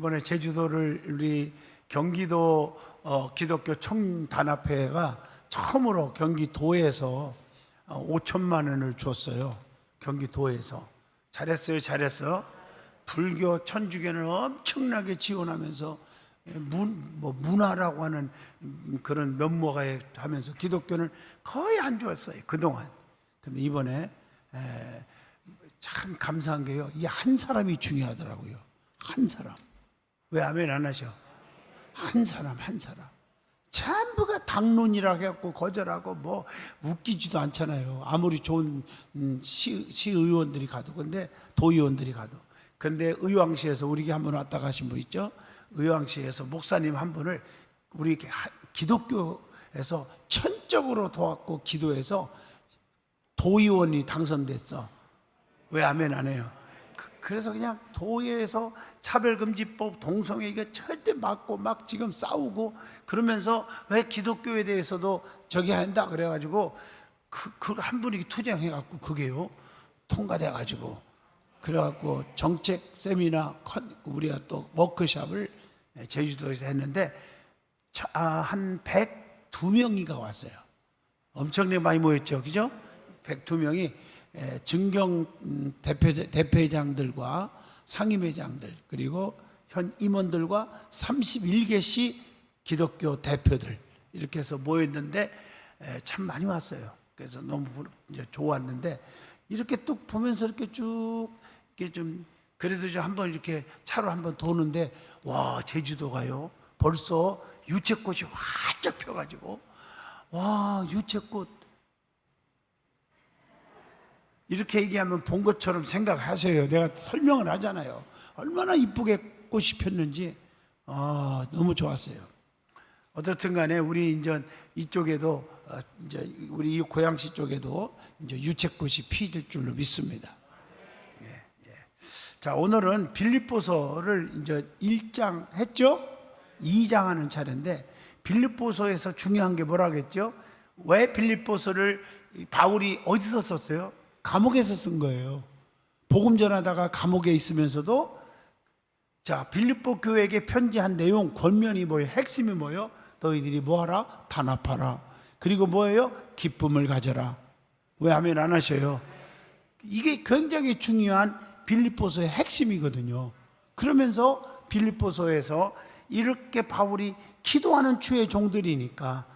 이번에 제주도를 우리 경기도 어, 기독교 총단합회가 처음으로 경기도에서 어, 5천만 원을 줬어요. 경기도에서 잘했어요, 잘했어. 불교 천주교는 엄청나게 지원하면서 문, 뭐 문화라고 하는 음, 그런 면모가 하면서 기독교는 거의 안 좋았어요 그동안. 근데 이번에 에, 참 감사한 게요. 이 한 사람이 중요하더라고요. 한 사람. 왜 아멘 안 하셔? 한 사람 한 사람. 전부가 당론이라고 해갖고 거절하고 뭐 웃기지도 않잖아요. 아무리 좋은 음, 시, 시의원들이 가도 근데 도의원들이 가도. 근데 의왕시에서 우리 한번 왔다 가신 분 있죠? 의왕시에서 목사님 한 분을 우리 하- 기독교에서 천적으로 도왔고 기도해서 도의원이 당선됐어. 왜 아멘 안 해요? 그, 래서 그냥 도에서 차별금지법 동성애 이거 절대 막고 막 지금 싸우고 그러면서 왜 기독교에 대해서도 저기 한다 그래가지고 그그한 분이 투쟁해갖고 그게요 통과돼가지고 그래갖고 정책 세미나 컨- 우리가 또 워크숍을 제주도에서 했는데 차- 아, 한 102명이가 왔어요. 엄청나게 많이 모였죠. 그죠? 102명이 증경 음, 대표, 대표회장들과 상임회장들 그리고 현 임원들과 31개시 기독교 대표들 이렇게 해서 모였는데 에, 참 많이 왔어요. 그래서 너무 이제 좋았는데 이렇게 뚝 보면서 이렇게 쭉 이렇게 좀 그래도 좀 한번 이렇게 차로 한번 도는데 와 제주도 가요 벌써 유채꽃이 활짝 펴가지고 와 유채꽃 이렇게 얘기하면 본 것처럼 생각하세요. 내가 설명을 하잖아요. 얼마나 이쁘게 꽃이 폈는지 아 너무 좋았어요. 어떻든 간에 우리 이제 이쪽에도 어, 이제 우리 이 고양시 쪽에도 이제 유채꽃이 피질 줄로 믿습니다. 예, 예. 자 오늘은 빌립보서를 이제 1장 했죠? 2장 하는 차례인데 빌립보서에서 중요한 게 뭐라겠죠? 왜 빌립보서를 바울이 어디서 썼어요? 감옥에서 쓴 거예요. 복음 전하다가 감옥에 있으면서도 자 빌립보 교회에게 편지한 내용 권면이 뭐예요? 핵심이 뭐예요? 너희들이 뭐하라? 단합하라. 그리고 뭐예요? 기쁨을 가져라. 왜 하면 안 하셔요? 이게 굉장히 중요한 빌립보서의 핵심이거든요. 그러면서 빌립보서에서 이렇게 바울이 기도하는 주의 종들이니까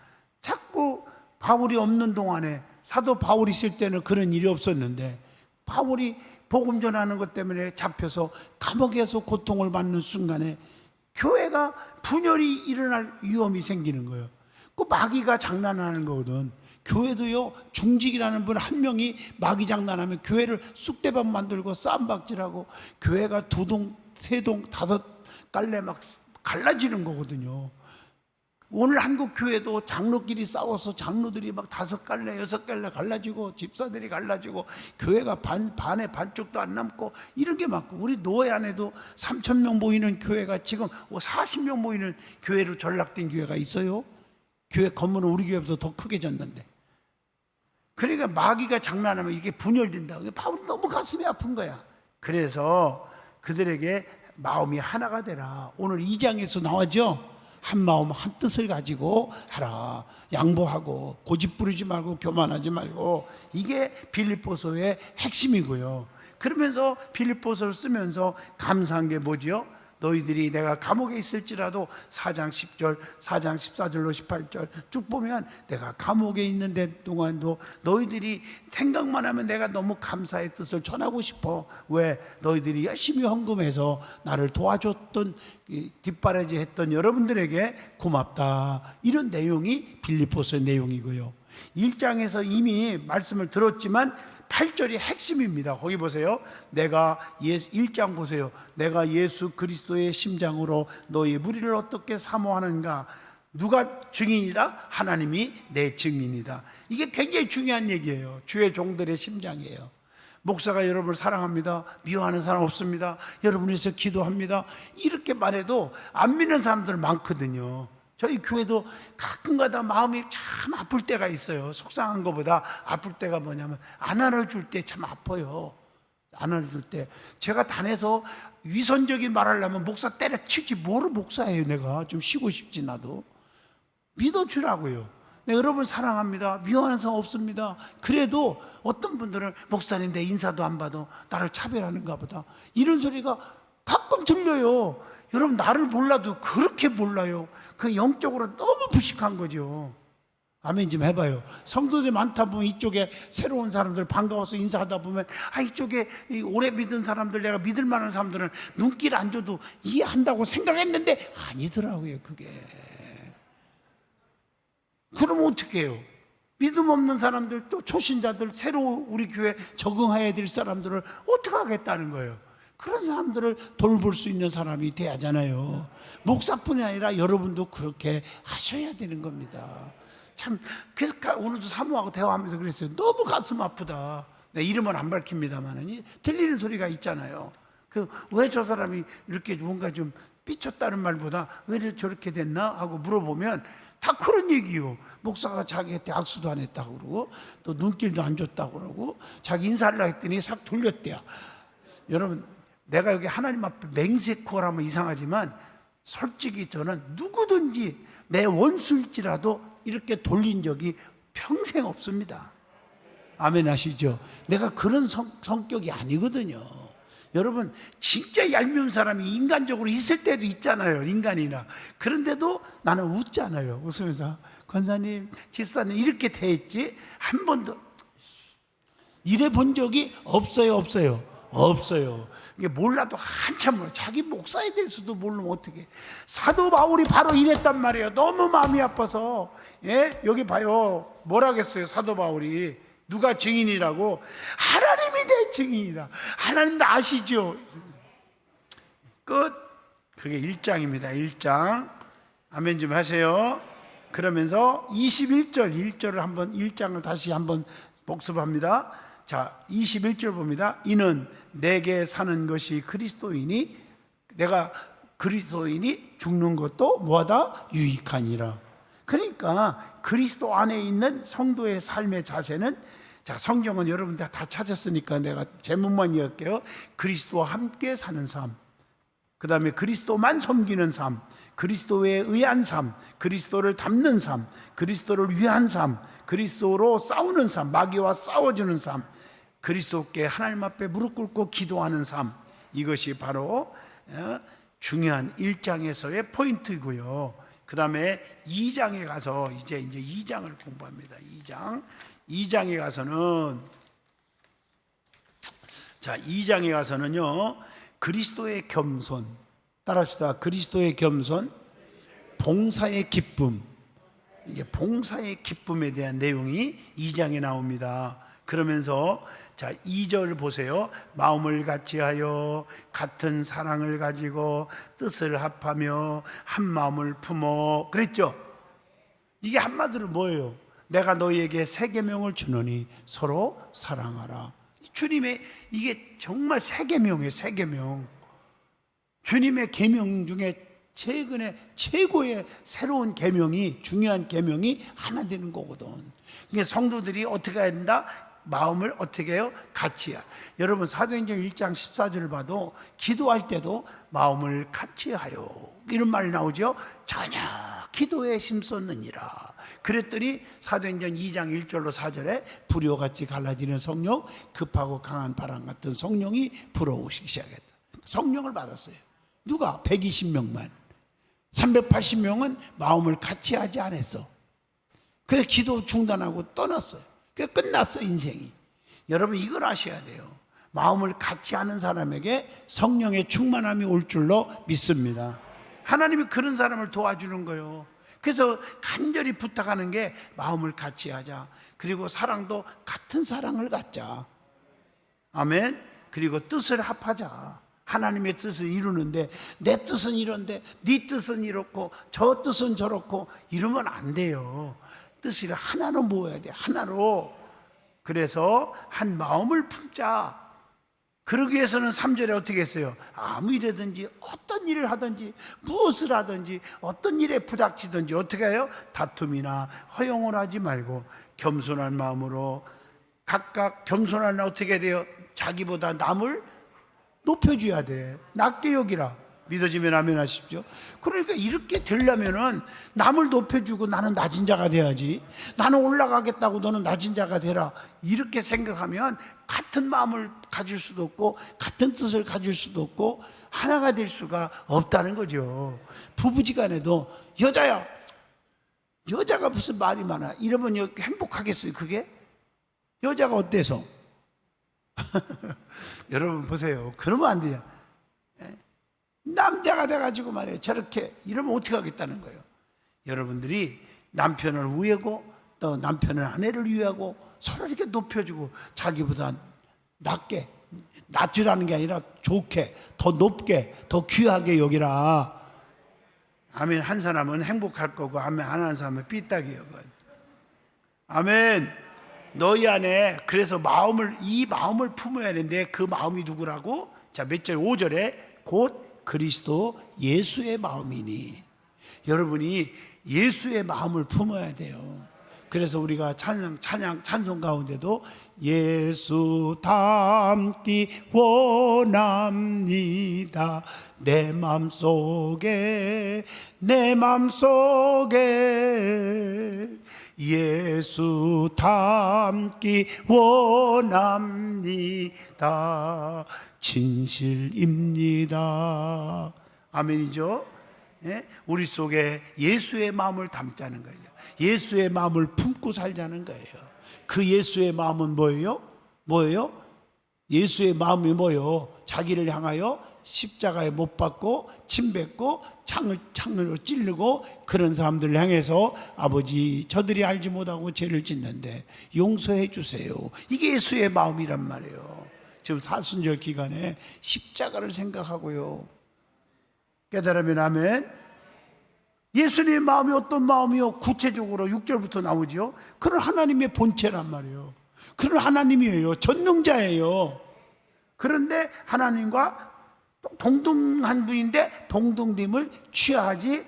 자꾸 바울이 없는 동안에 사도 바울이 있을 때는 그런 일이 없었는데 바울이 복음 전하는 것 때문에 잡혀서 감옥에서 고통을 받는 순간에 교회가 분열이 일어날 위험이 생기는 거예요. 그 마귀가 장난하는 거거든. 교회도요 중직이라는 분 한 명이 마귀 장난하면 교회를 쑥대밭 만들고 쌈박질하고 교회가 두 동, 세 동, 다섯 갈래 막 갈라지는 거거든요. 오늘 한국 교회도 장로끼리 싸워서 장로들이 막 다섯 갈래 여섯 갈래 갈라지고 집사들이 갈라지고 교회가 반 반의 반쪽도 안 남고 이런 게 많고 우리 노회 안에도 3천 명 모이는 교회가 지금 40명 모이는 교회로 전락된 교회가 있어요. 교회 건물은 우리 교회보다 더 크게 졌는데. 그러니까 마귀가 장난하면 이게 분열된다. 바울이 너무 가슴이 아픈 거야. 그래서 그들에게 마음이 하나가 되라. 오늘 2장에서 나왔죠. 한 마음 한 뜻을 가지고 하라. 양보하고 고집 부리지 말고 교만하지 말고 이게 빌립보서의 핵심이고요. 그러면서 빌립보서를 쓰면서 감사한 게 뭐지요? 너희들이 내가 감옥에 있을지라도 4장 10절, 4장 14절로 18절 쭉 보면 내가 감옥에 있는 데 동안도 너희들이 생각만 하면 내가 너무 감사의 뜻을 전하고 싶어. 왜? 너희들이 열심히 헌금해서 나를 도와줬던 이 뒷바라지 했던 여러분들에게 고맙다. 이런 내용이 빌립보서의 내용이고요. 1장에서 이미 말씀을 들었지만 8절이 핵심입니다. 거기 보세요. 내가 예수 1장 보세요. 내가 예수 그리스도의 심장으로 너희 무리를 어떻게 사모하는가? 누가 증인이다? 하나님이 내 증인이다. 이게 굉장히 중요한 얘기예요. 주의 종들의 심장이에요. 목사가 여러분을 사랑합니다. 미워하는 사람 없습니다. 여러분을 위해서 기도합니다. 이렇게 말해도 안 믿는 사람들 많거든요. 저희 교회도 가끔가다 마음이 참 아플 때가 있어요. 속상한 것보다 아플 때가 뭐냐면 안 알아줄 때 참 아파요. 안아줄 때 제가 단에서 위선적인 말을 하면 목사 때려치지 뭐를 목사예요 내가 좀 쉬고 싶지 나도 믿어주라고요. 네, 여러분 사랑합니다. 미워하는 사람 없습니다. 그래도 어떤 분들은 목사님 내 인사도 안 받아 나를 차별하는가 보다 이런 소리가 가끔 들려요. 여러분 나를 몰라도 그렇게 몰라요. 그 영적으로 너무 부식한 거죠. 아멘 좀 해봐요. 성도들이 많다 보면 이쪽에 새로운 사람들 반가워서 인사하다 보면 아 이쪽에 이 오래 믿은 사람들 내가 믿을 만한 사람들은 눈길 안 줘도 이해한다고 생각했는데 아니더라고요 그게. 그럼 어떻게 해요? 믿음 없는 사람들 또 초신자들 새로 우리 교회 적응해야 될 사람들을 어떻게 하겠다는 거예요? 그런 사람들을 돌볼 수 있는 사람이 돼야잖아요. 목사뿐이 아니라 여러분도 그렇게 하셔야 되는 겁니다. 참 그래서 가- 오늘도 사모하고 대화하면서 그랬어요. 너무 가슴 아프다. 내 이름은 안 밝힙니다만은 들리는 소리가 있잖아요. 그 왜 저 사람이 이렇게 뭔가 좀 삐쳤다는 말보다 왜 저렇게 됐나 하고 물어보면 다 그런 얘기요. 목사가 자기한테 악수도 안 했다고 그러고 또 눈길도 안 줬다고 그러고 자기 인사를 했더니 싹 돌렸대요. 여러분 내가 여기 하나님 앞에 맹세코라면 이상하지만 솔직히 저는 누구든지 내 원수일지라도 이렇게 돌린 적이 평생 없습니다. 아멘 하시죠? 내가 그런 성, 성격이 아니거든요. 여러분, 진짜 얄미운 사람이 인간적으로 있을 때도 있잖아요. 인간이나. 그런데도 나는 웃잖아요. 웃으면서. 권사님, 집사님, 이렇게 대했지? 한 번도 이래 본 적이 없어요, 없어요. 없어요. 이게 몰라도 한참 몰라. 자기 목사에 대해서도 모르면 어떻게. 사도 바울이 바로 이랬단 말이에요. 너무 마음이 아파서. 예? 여기 봐요. 뭐라겠어요, 사도 바울이. 누가 증인이라고? 하나님이 내 증인이다. 하나님도 아시죠? 끝. 그게 1장입니다. 1장. 아멘 좀 하세요. 그러면서 21절, 1절을 한번 1장을 다시 한번 복습합니다. 자, 21절 봅니다. 이는 내게 사는 것이 그리스도이니 내가 그리스도인이 죽는 것도 뭐하다 유익하니라. 그러니까 그리스도 안에 있는 성도의 삶의 자세는 자 성경은 여러분들 다 찾았으니까 내가 제목만 이을게요. 그리스도와 함께 사는 삶. 그 다음에 그리스도만 섬기는 삶, 그리스도에 의한 삶, 그리스도를 닮는 삶, 그리스도를 위한 삶, 그리스도로 싸우는 삶, 마귀와 싸워주는 삶, 그리스도께 하나님 앞에 무릎 꿇고 기도하는 삶. 이것이 바로 어, 중요한 1장에서의 포인트이고요. 그 다음에 2장에 가서 이제 이제 2장을 공부합니다. 2장. 2장에 가서는 자, 2장에 가서는요. 그리스도의 겸손. 따라합시다. 그리스도의 겸손, 봉사의 기쁨. 이게 봉사의 기쁨에 대한 내용이 2장에 나옵니다. 그러면서 자, 2절 보세요. 마음을 같이 하여 같은 사랑을 가지고 뜻을 합하며 한 마음을 품어. 그랬죠? 이게 한마디로 뭐예요? 내가 너희에게 세 계명을 주노니 서로 사랑하라. 주님의 이게 정말 세 계명이에요. 세 계명. 주님의 계명 중에 최근에 최고의 새로운 계명이 중요한 계명이 하나 되는 거거든. 이게 성도들이 어떻게 해야 된다? 마음을 어떻게 해요? 같이 해야. 여러분 사도행전 1장 14절을 봐도 기도할 때도 마음을 같이 하여. 이런 말이 나오죠. 전혀 기도에 힘썼느니라. 그랬더니 사도행전 2장 1절로 4절에 불효같이 갈라지는 성령, 급하고 강한 바람 같은 성령이 불어오시기 시작했다. 성령을 받았어요. 누가? 120명만. 380명은 마음을 같이 하지 않았어. 그래서 기도 중단하고 떠났어요. 그래서 끝났어, 인생이. 여러분, 이걸 아셔야 돼요. 마음을 같이 하는 사람에게 성령의 충만함이 올 줄로 믿습니다. 하나님이 그런 사람을 도와주는 거예요. 그래서 간절히 부탁하는 게 마음을 같이 하자. 그리고 사랑도 같은 사랑을 갖자. 아멘. 그리고 뜻을 합하자. 하나님의 뜻을 이루는데 내 뜻은 이런데 네 뜻은 이렇고 저 뜻은 저렇고 이러면 안 돼요. 뜻이 하나로 모여야 돼. 하나로. 그래서 한 마음을 품자. 그러기 위해서는 3절에 어떻게 했어요? 아무 일이든지 어떤 일을 하든지 무엇을 하든지 어떤 일에 부닥치든지 어떻게 해요? 다툼이나 허용을 하지 말고 겸손한 마음으로 각각 겸손한 어떻게 돼요? 자기보다 남을 높여줘야 돼. 낮게 여기라. 믿어지면 아멘 하십시오. 그러니까 이렇게 되려면은 남을 높여주고 나는 낮은 자가 돼야지. 나는 올라가겠다고 너는 낮은 자가 되라. 이렇게 생각하면 같은 마음을 가질 수도 없고 같은 뜻을 가질 수도 없고 하나가 될 수가 없다는 거죠. 부부지간에도 여자야. 여자가 무슨 말이 많아. 이러면 여- 행복하겠어요, 그게? 여자가 어때서? 여러분 보세요. 그러면 안 돼요. 예? 남자가 돼가지고 말이에요. 저렇게 이러면 어떻게 하겠다는 거예요. 여러분들이 남편을 위하고 또 남편은 아내를 위하고 서로 이렇게 높여주고 자기보다 낮게 낮으라는 게 아니라 좋게 더 높게 더 귀하게 여기라. 아멘 한 사람은 행복할 거고 아멘 안 하는 사람은 삐딱이 여거. 아멘. 너희 안에 그래서 마음을 이 마음을 품어야 되는데 그 마음이 누구라고? 자, 몇 절? 5절에 곧 그리스도 예수의 마음이니. 여러분이 예수의 마음을 품어야 돼요. 그래서 우리가 찬양, 찬양, 찬송 가운데도 예수 닮기 원합니다. 내 맘 속에, 내 맘 속에 예수 닮기 원합니다. 진실입니다. 아멘이죠? 예? 우리 속에 예수의 마음을 담자는 거예요. 예수의 마음을 품고 살자는 거예요. 그 예수의 마음은 뭐예요? 뭐예요? 예수의 마음이 뭐예요? 자기를 향하여 십자가에 못 박고 침 뱉고 창을 창으로 찌르고 그런 사람들을 향해서 아버지 저들이 알지 못하고 죄를 짓는데 용서해 주세요. 이게 예수의 마음이란 말이에요. 지금 사순절 기간에 십자가를 생각하고요. 깨달으면 아멘. 예수님의 마음이 어떤 마음이요? 구체적으로 6절부터 나오지요. 그런 하나님의 본체란 말이에요. 그런 하나님이에요. 전능자예요. 그런데 하나님과 동등한 분인데 동등됨을 취하지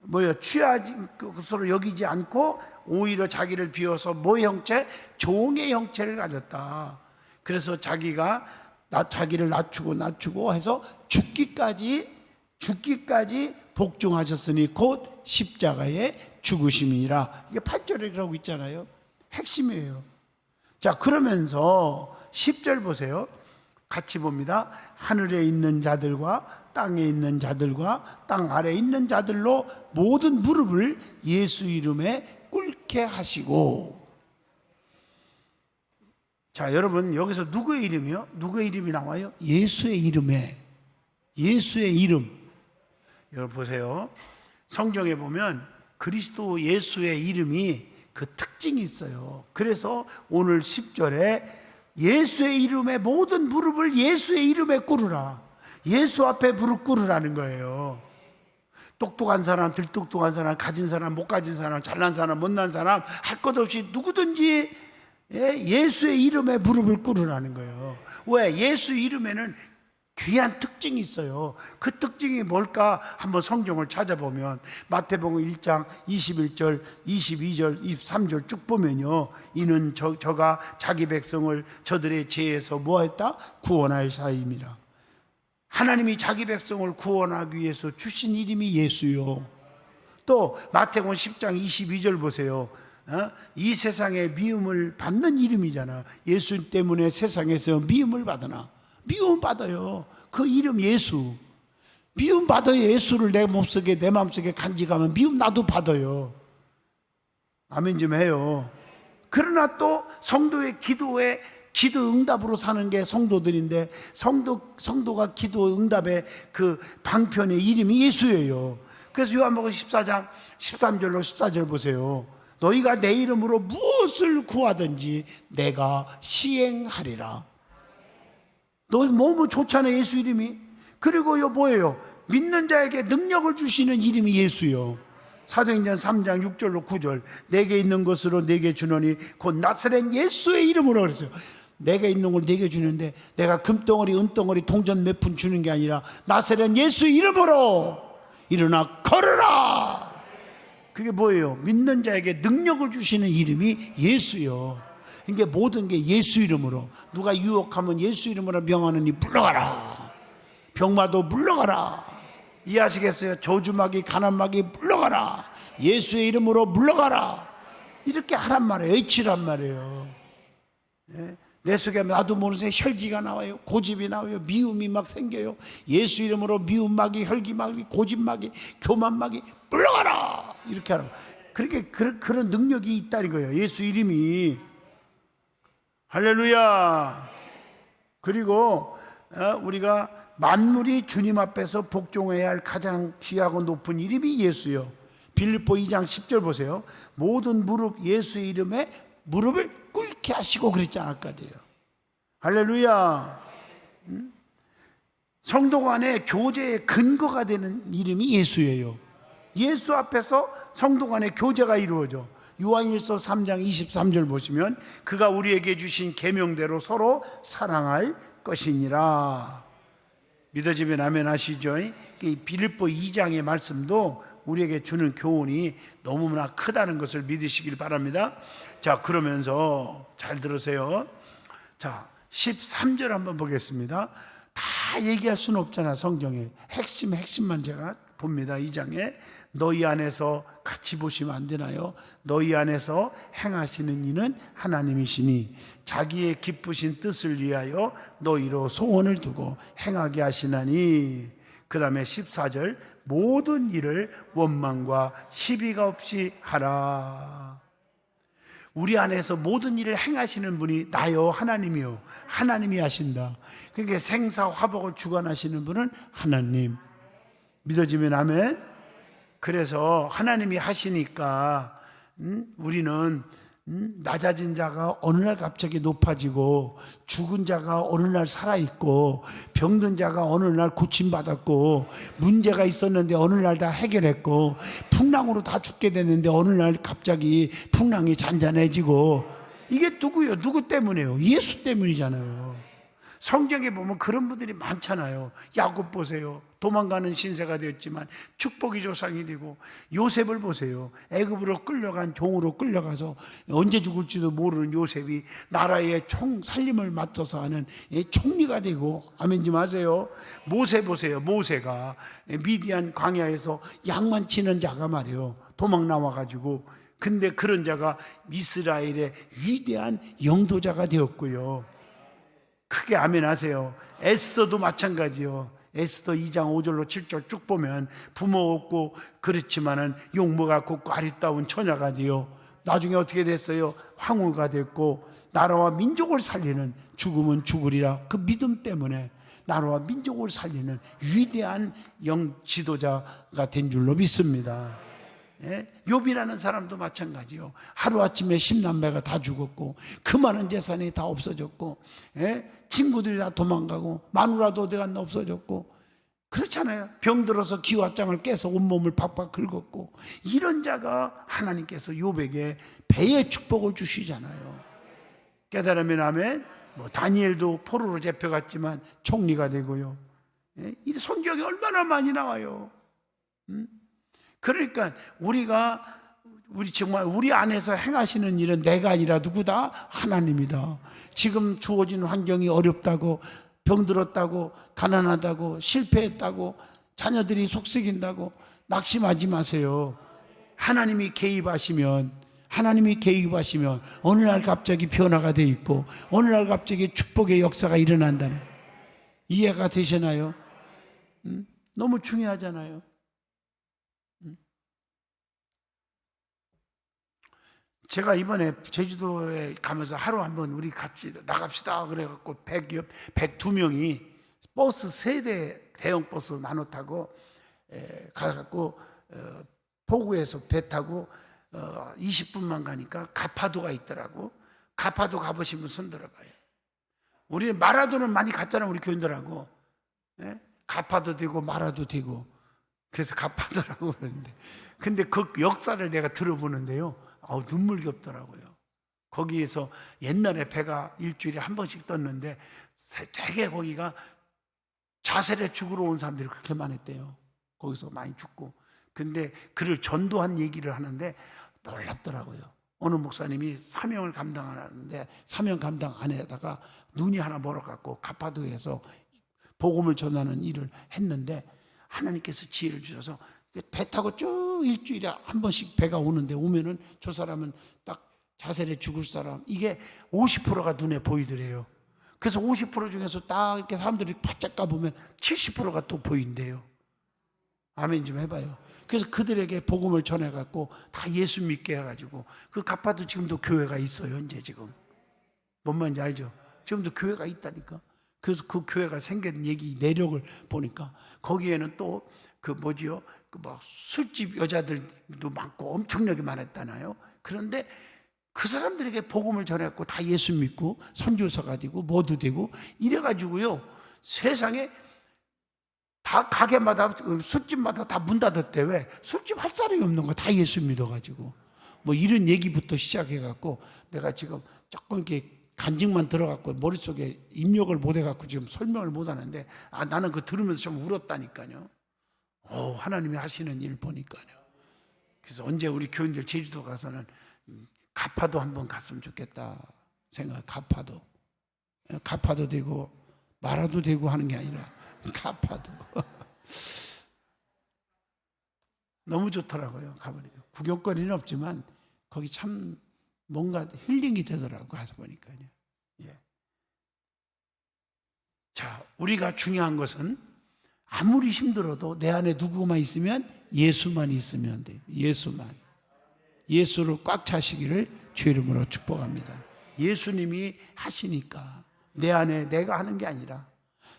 뭐요? 취하지 그것으로 여기지 않고 오히려 자기를 비워서 뭐의 형체? 종의 형체를 가졌다. 그래서 자기가 나 자기를 낮추고 낮추고 해서 죽기까지 죽기까지 복종하셨으니 곧 십자가의 죽으심이라. 이게 8절에 그러고 있잖아요. 핵심이에요. 자, 그러면서 10절 보세요. 같이 봅니다. 하늘에 있는 자들과 땅에 있는 자들과 땅 아래 있는 자들로 모든 무릎을 예수 이름에 꿇게 하시고. 자, 여러분, 여기서 누구의 이름이요? 누구의 이름이 나와요? 예수의 이름에. 예수의 이름. 여러분 보세요. 성경에 보면 그리스도 예수의 이름이 그 특징이 있어요. 그래서 오늘 10절에 예수의 이름에 모든 무릎을 예수의 이름에 꿇으라. 예수 앞에 무릎 꿇으라는 거예요. 똑똑한 사람, 들똑똑한 사람, 가진 사람, 못 가진 사람, 잘난 사람, 못난 사람, 할 것 없이 누구든지 예, 예수의 이름에 무릎을 꿇으라는 거예요. 왜? 예수 이름에는 귀한 특징이 있어요. 그 특징이 뭘까? 한번 성경을 찾아보면 마태복음 1장 21절, 22절, 23절 쭉 보면요. 이는 저, 저가 자기 백성을 저들의 죄에서 뭐했다? 구원할 사임이라. 하나님이 자기 백성을 구원하기 위해서 주신 이름이 예수요. 또 마태복음 10장 22절 보세요. 어? 이 세상에 미움을 받는 이름이잖아. 예수 때문에 세상에서 미움을 받으나 미움 받아요. 그 이름 예수. 미움 받아요. 예수를 내 몸속에 내 마음속에 간직하면 미움 나도 받아요. 아멘 좀 해요. 그러나 또 성도의 기도에 기도 응답으로 사는 게 성도들인데 성도 성도가 기도 응답의 그 방편의 이름이 예수예요. 그래서 요한복음 14장 13절로 14절 보세요. 너희가 내 이름으로 무엇을 구하든지 내가 시행하리라. 너 너무 좋잖아요 예수 이름이. 그리고 요 뭐예요? 믿는 자에게 능력을 주시는 이름이 예수요. 사도행전 3장 6절로 9절 내게 있는 것으로 내게 주노니 곧 나사렛 예수의 이름으로 그랬어요. 내게 있는 걸 내게 주는데 내가 금덩어리 은덩어리 동전 몇 푼 주는 게 아니라 나사렛 예수 이름으로 일어나 걸으라. 그게 뭐예요? 믿는 자에게 능력을 주시는 이름이 예수요. 이게 모든 게 예수 이름으로 누가 유혹하면 예수 이름으로 명하느니 물러가라. 병마도 물러가라. 이해하시겠어요? 저주마귀, 가난마귀 물러가라. 예수의 이름으로 물러가라. 이렇게 하란 말이에요. H란 말이에요. 예? 내 속에 나도 모르는 새 혈기가 나와요. 고집이 나와요. 미움이 막 생겨요. 예수 이름으로 미움마귀, 혈기마귀, 고집마귀, 교만마귀 물러가라. 이렇게 거예요. 그렇게 그런, 그런 능력이 있다는 거예요. 예수 이름이 할렐루야. 그리고 어, 우리가 만물이 주님 앞에서 복종해야 할 가장 귀하고 높은 이름이 예수요. 빌립보 2장 10절 보세요. 모든 무릎 예수의 이름에 무릎을 꿇게 하시고 그랬지 않을까요? 할렐루야. 음? 성도 간의 교제의 근거가 되는 이름이 예수예요. 예수 앞에서 성도 간의 교제가 이루어져. 요한일서 3장 23절 보시면 그가 우리에게 주신 계명대로 서로 사랑할 것이니라. 믿어지면 아멘 하시죠? 이 빌립보 2장의 말씀도 우리에게 주는 교훈이 너무나 크다는 것을 믿으시길 바랍니다. 자, 그러면서 잘 들으세요. 자, 13절 한번 보겠습니다. 다 얘기할 수는 없잖아, 성경에. 핵심, 핵심만 제가 봅니다. 2장에. 너희 안에서 같이 보시면 안 되나요? 너희 안에서 행하시는 이는 하나님이시니 자기의 기쁘신 뜻을 위하여 너희로 소원을 두고 행하게 하시나니. 그 다음에 14절 모든 일을 원망과 시비가 없이 하라. 우리 안에서 모든 일을 행하시는 분이 나요 하나님이요. 하나님이 하신다. 그러니까 생사 화복을 주관하시는 분은 하나님. 믿어지면 아멘 그래서 하나님이 하시니까 음, 우리는 음, 낮아진 자가 어느 날 갑자기 높아지고 죽은 자가 어느 날 살아 있고 병든 자가 어느 날 고침 받았고 문제가 있었는데 어느 날 다 해결했고 풍랑으로 다 죽게 됐는데 어느 날 갑자기 풍랑이 잔잔해지고 이게 누구요? 누구 때문에요? 예수 때문이잖아요. 성경에 보면 그런 분들이 많잖아요. 야곱 보세요. 도망가는 신세가 되었지만 축복이 조상이 되고 요셉을 보세요. 애굽으로 끌려간 종으로 끌려가서 언제 죽을지도 모르는 요셉이 나라의 총 살림을 맡아서 하는 총리가 되고 아멘 좀 하세요. 모세 보세요. 모세가 미디안 광야에서 양만 치는 자가 말이에요. 도망 나와 가지고 근데 그런 자가 이스라엘의 위대한 영도자가 되었고요. 크게 아멘 하세요. 에스더도 마찬가지요. 에스더 2장 5절로 7절 쭉 보면 부모 없고 그렇지만은 용모가 곱고 아리따운 처녀가 되어 나중에 어떻게 됐어요? 황후가 됐고 나라와 민족을 살리는 죽음은 죽으리라 그 믿음 때문에 나라와 민족을 살리는 위대한 영 지도자가 된 줄로 믿습니다. 예? 욥이라는 사람도 마찬가지요. 하루아침에 십남매가 다 죽었고 그 많은 재산이 다 없어졌고 예? 친구들이 다 도망가고 마누라도 어디 갔나 없어졌고 그렇잖아요. 병들어서 기와장을 깨서 온몸을 박박 긁었고 이런 자가 하나님께서 욥에게 배의 축복을 주시잖아요. 깨달으면 아멘. 뭐 다니엘도 포로로 잡혀갔지만 총리가 되고요. 예? 이 성경이 얼마나 많이 나와요. 음? 그러니까 우리가 우리 정말 우리 안에서 행하시는 일은 내가 아니라 누구다? 하나님이다. 지금 주어진 환경이 어렵다고 병들었다고 가난하다고 실패했다고 자녀들이 속썩인다고 낙심하지 마세요. 하나님이 개입하시면 하나님이 개입하시면 어느 날 갑자기 변화가 돼 있고 어느 날 갑자기 축복의 역사가 일어난다는 이해가 되시나요? 음? 너무 중요하잖아요. 제가 이번에 제주도에 가면서 하루 한번 우리 같이 나갑시다 그래갖고 100, 102명이 버스 세대 대형 버스 나눠 타고 에, 가갖고 어, 포구에서 배 타고 어, 20분만 가니까 가파도가 있더라고. 가파도 가보시면 손 들어봐요. 우리는 마라도는 많이 갔잖아 우리 교인들하고. 예? 가파도 되고 마라도 되고. 그래서 가파도라고 그러는데. 근데 그 역사를 내가 들어보는데요. 아우 눈물겹더라고요. 거기에서 옛날에 배가 일주일에 한 번씩 떴는데 되게 거기가 자살에 죽으러 온 사람들이 그렇게 많았대요. 거기서 많이 죽고. 근데 그를 전도한 얘기를 하는데 놀랍더라고요. 어느 목사님이 사명을 감당하는데 사명 감당 안 해다가 눈이 하나 멀어갖고 가파도에서 복음을 전하는 일을 했는데 하나님께서 지혜를 주셔서 배 타고 쭉 일주일에 한 번씩 배가 오는데 오면은 저 사람은 딱 자살에 죽을 사람 이게 50%가 눈에 보이더래요. 그래서 50% 중에서 딱 이렇게 사람들이 바짝 가보면 70%가 또 보인대요. 아멘 좀 해봐요. 그래서 그들에게 복음을 전해갖고 다 예수 믿게 해가지고 그 가파도 지금도 교회가 있어요. 이제 지금 뭔 말인지 알죠? 지금도 교회가 있다니까. 그래서 그 교회가 생긴 얘기 내력을 보니까 거기에는 또 그 뭐지요? 그뭐 술집 여자들도 많고 엄청나게 많았잖아요. 그런데 그 사람들에게 복음을 전했고 다 예수 믿고 선교사가 되고 뭐도 되고 이래가지고요 세상에 다 가게마다 술집마다 다 문 닫았대 왜 술집 할 사람이 없는 거 다 예수 믿어가지고 뭐 이런 얘기부터 시작해갖고 내가 지금 조금 이렇게 간증만 들어갖고 머릿속에 입력을 못 해갖고 지금 설명을 못 하는데 아 나는 그 들으면서 좀 울었다니까요. 어 하나님이 하시는 일 보니까요. 그래서 언제 우리 교인들 제주도 가서는 음, 가파도 한번 갔으면 좋겠다 생각. 가파도, 예, 가파도 되고 말아도 되고 하는 게 아니라 가파도. 너무 좋더라고요. 가보니까 구경거리는 없지만 거기 참 뭔가 힐링이 되더라고 가서 보니까요. 예. 자, 우리가 중요한 것은 아무리 힘들어도 내 안에 누구만 있으면 예수만 있으면 돼요. 예수만. 예수로 꽉 차시기를 주 이름으로 축복합니다. 예수님이 하시니까 내 안에 내가 하는 게 아니라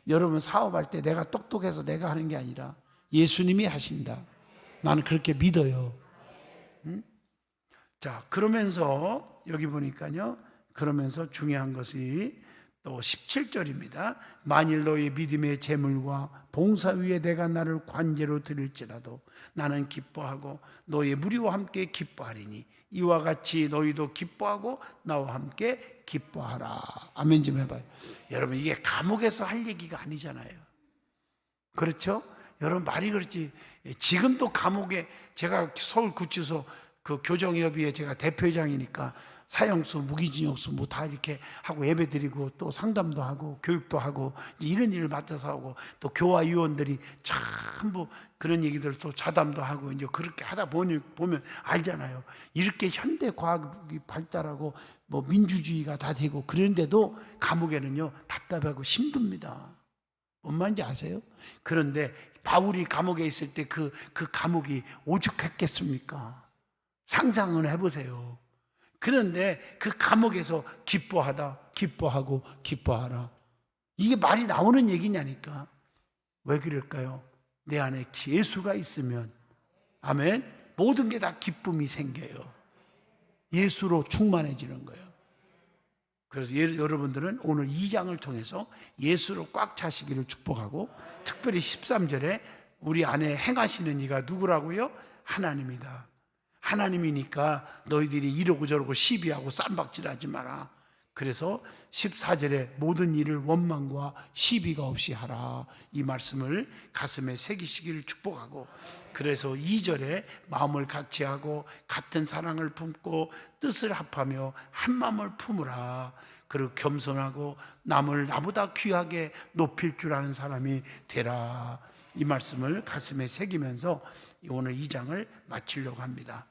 여러분 사업할 때 내가 똑똑해서 내가 하는 게 아니라 예수님이 하신다. 나는 그렇게 믿어요. 응? 자, 그러면서 여기 보니까요. 그러면서 중요한 것이 또 17절입니다. 만일 너희 믿음의 재물과 봉사 위에 내가 나를 관제로 드릴지라도 나는 기뻐하고 너희 무리와 함께 기뻐하리니 이와 같이 너희도 기뻐하고 나와 함께 기뻐하라. 아멘 좀 해봐요. 여러분 이게 감옥에서 할 얘기가 아니잖아요. 그렇죠? 여러분 말이 그렇지. 지금도 감옥에 제가 서울 구치소 그 교정협의회 제가 대표장이니까 사형수, 무기징역수 뭐 다 이렇게 하고 예배 드리고 또 상담도 하고 교육도 하고 이런 일을 맡아서 하고 또 교화 위원들이 전부 그런 얘기들 또 자담도 하고 이제 그렇게 하다 보니 보면 알잖아요. 이렇게 현대 과학이 발달하고 뭐 민주주의가 다 되고 그런데도 감옥에는요 답답하고 힘듭니다. 뭔 말인지 아세요? 그런데 바울이 감옥에 있을 때 그그 감옥이 오죽했겠습니까? 상상을 해보세요. 그런데 그 감옥에서 기뻐하다, 기뻐하고, 기뻐하라. 이게 말이 나오는 얘기냐니까. 왜 그럴까요? 내 안에 예수가 있으면, 아멘. 모든 게 다 기쁨이 생겨요. 예수로 충만해지는 거예요. 그래서 예- 여러분들은 오늘 2장을 통해서 예수로 꽉 차시기를 축복하고, 특별히 13절에 우리 안에 행하시는 이가 누구라고요? 하나님이다. 하나님이니까 너희들이 이러고 저러고 시비하고 쌈박질하지 마라. 그래서 14절에 모든 일을 원망과 시비가 없이 하라. 이 말씀을 가슴에 새기시기를 축복하고 그래서 2절에 마음을 같이 하고 같은 사랑을 품고 뜻을 합하며 한 마음을 품으라. 그리고 겸손하고 남을 나보다 귀하게 높일 줄 아는 사람이 되라. 이 말씀을 가슴에 새기면서 오늘 2장을 마치려고 합니다.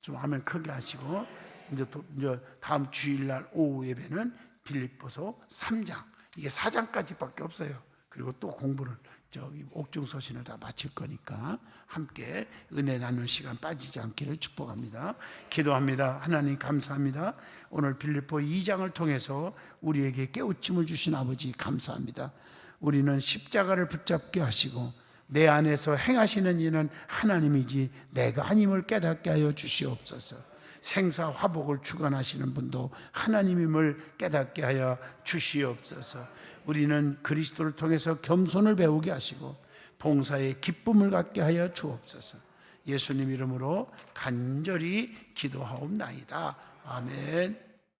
좀 하면 크게 하시고 이제 또 이제 다음 주일날 오후 예배는 빌립보서 3장 이게 4장까지밖에 없어요. 그리고 또 공부를 저기 옥중서신을 다 마칠 거니까 함께 은혜 나누는 시간 빠지지 않기를 축복합니다. 기도합니다. 하나님 감사합니다. 오늘 빌립보 2장을 통해서 우리에게 깨우침을 주신 아버지 감사합니다. 우리는 십자가를 붙잡게 하시고 내 안에서 행하시는 이는 하나님이지 내가 아님을 깨닫게 하여 주시옵소서. 생사 화복을 주관하시는 분도 하나님임을 깨닫게 하여 주시옵소서. 우리는 그리스도를 통해서 겸손을 배우게 하시고 봉사의 기쁨을 갖게 하여 주옵소서. 예수님 이름으로 간절히 기도하옵나이다. 아멘.